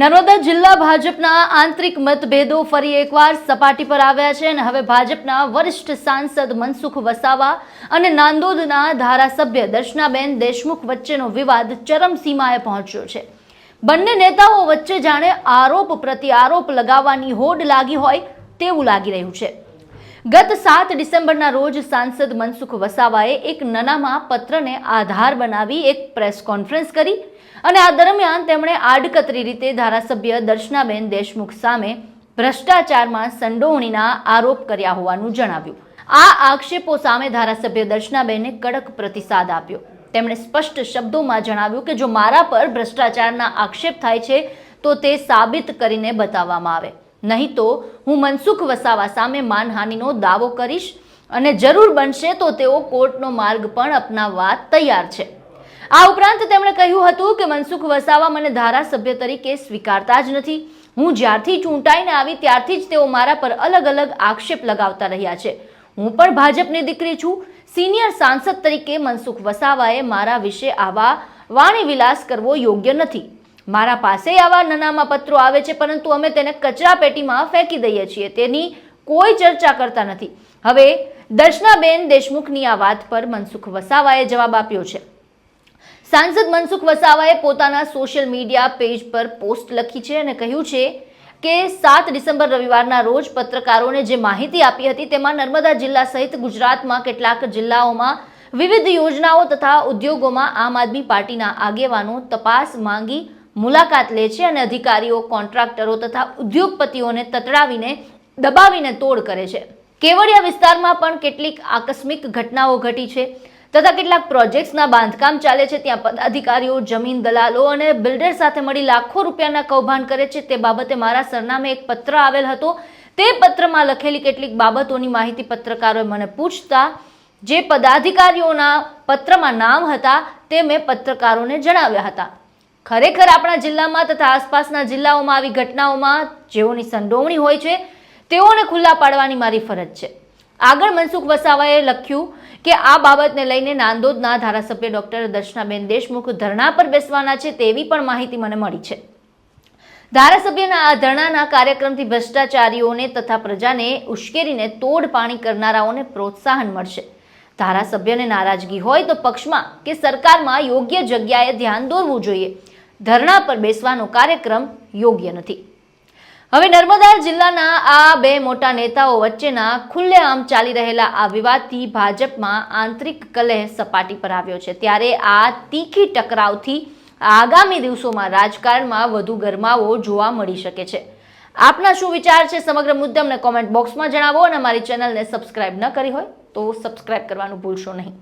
નર્મદા જિલ્લા ભાજપના આંતરિક મતભેદો ફરી એકવાર સપાટી પર આવ્યા છે અને હવે ભાજપના વરિષ્ઠ સાંસદ મનસુખ વસાવા અને નાંદોદના ધારાસભ્ય દર્શનાબેન દેશમુખ વચ્ચેનો વિવાદ ચરમસીમાએ પહોંચ્યો છે. બંને નેતાઓ વચ્ચે જાણે આરોપ પ્રત્યારોપ લગાવવાની હોડ લાગી હોય તેવું લાગી રહ્યું છે. ગત સાત ડિસેમ્બરના રોજ સાંસદ મનસુખ વસાવાએ એક નાનામાં પત્રને આધાર બનાવી એક પ્રેસ કોન્ફરન્સ કરી અને આ દરમિયાન તેમણે આડકતરી રીતે ધારાસભ્ય દર્શનાબેન દેશમુખ સામે ભ્રષ્ટાચારમાં સંડોવણીના આરોપ કર્યા હોવાનું જણાવ્યું. આ આક્ષેપો સામે ધારાસભ્ય દર્શનાબેને કડક પ્રતિસાદ આપ્યો. તેમણે સ્પષ્ટ શબ્દોમાં જણાવ્યું કે જો મારા પર ભ્રષ્ટાચારના આક્ષેપ થાય છે, તો તે સાબિત કરીને બતાવવામાં આવે. નહીં તો હું મનસુખ વસાવા સામે માનહાનિનો દાવો કરીશ અને જરૂર બનશે તો તેઓ કોર્ટનો માર્ગ પણ અપનાવવા તૈયાર છે. આ ઉપરાંત તેમણે કહ્યું હતું કે મનસુખ વસાવા મને ધારાસભ્ય તરીકે સ્વીકારતા જ નથી. હું જ્યારથી ચૂંટાઈને આવી ત્યારથી જ તેઓ મારા પર અલગ અલગ આક્ષેપ લગાવતા રહ્યા છે. હું પણ ભાજપની દીકરી છું. સિનિયર સાંસદ તરીકે મનસુખ વસાવાએ મારા વિશે આવા વાણી વિલાસ કરવો યોગ્ય નથી. મારા પાસે આવા નાનામાં પત્રો આવે છે, પરંતુ અમે તેને કચરા પેટીમાં ફેંકી દઈએ છીએ. તેની કોઈ ચર્ચા કરતા નથી. હવે, દર્શનાબેન દેશમુખની આ વાત પર મનસુખ વસાવાએ જવાબ આપ્યો છે. સાંસદ મનસુખ વસાવાએ પોતાના સોશિયલ મીડિયા પેજ પર પોસ્ટ લખી છે અને કહ્યું છે કે સાત ડિસેમ્બર રવિવારના રોજ પત્રકારોને જે માહિતી આપી હતી, તેમાં નર્મદા જિલ્લા સહિત ગુજરાતમાં કેટલાક જિલ્લાઓમાં વિવિધ યોજનાઓ તથા ઉદ્યોગોમાં આમ આદમી પાર્ટીના આગેવાનો તપાસ માંગી મુલાકાત લે છે અને અધિકારીઓ, કોન્ટ્રાક્ટરો તથા ઉદ્યોગપતિઓને તતડાવીને દબાવીને તોડ કરે છે. કેવડિયા વિસ્તારમાં પણ કેટલીક આકસ્મિક ઘટનાઓ ઘટી છે તથા કેટલાક પ્રોજેક્ટ્સના બાંધકામ ચાલે છે. ત્યાં પદાધિકારીઓ જમીન દલાલો અને બિલ્ડર સાથે મળી લાખો રૂપિયાના કૌભાંડ કરે છે. તે બાબતે મારા સરનામે એક પત્ર આવેલ હતો. તે પત્રમાં લખેલી કેટલીક બાબતોની માહિતી પત્રકારોએ મને પૂછતા, જે પદાધિકારીઓના પત્રમાં નામ હતા તે મેં પત્રકારોને જણાવ્યા હતા. ખરેખર આપણા જિલ્લામાં તથા આસપાસના જિલ્લાઓમાં આવી ઘટનાઓમાં જેઓની સંડોવણી હોય છે, તેઓને ખુલ્લા પાડવાની મારી ફરજ છે. આગળ મનસુખ વસાવાએ લખ્યું કે આ બાબતને લઈને નાંદોદના ધારાસભ્ય ડોક્ટર દર્શનાબેન દેશમુખ ધરણા પર બેસવાના છે તેવી પણ માહિતી મને મળી છે. ધારાસભ્યના આ ધરણાના કાર્યક્રમથી ભ્રષ્ટાચારીઓને તથા પ્રજાને ઉશ્કેરીને તોડ પાણી કરનારાઓને પ્રોત્સાહન મળશે. ધારાસભ્યને નારાજગી હોય તો પક્ષમાં કે સરકારમાં યોગ્ય જગ્યાએ ધ્યાન દોરવું જોઈએ. ધરણા પર બેસવાનો કાર્યક્રમ યોગ્ય નથી. હવે નર્મદા જિલ્લાના આ બે મોટા નેતાઓ વચ્ચેના ખુલ્લેઆમ ચાલી રહેલા આ વિવાદથી ભાજપમાં આંતરિક કલહ સપાટી પર આવ્યો છે. ત્યારે આ તીખી ટકરાવથી આગામી દિવસોમાં રાજકારણમાં વધુ ગરમાવો જોવા મળી શકે છે. આપના શું વિચાર છે સમગ્ર મુદ્દે અમને કોમેન્ટ બોક્સમાં જણાવો અને અમારી ચેનલને સબસ્ક્રાઇબ ન કરી હોય તો સબસ્ક્રાઇબ કરવાનું ભૂલશો નહીં.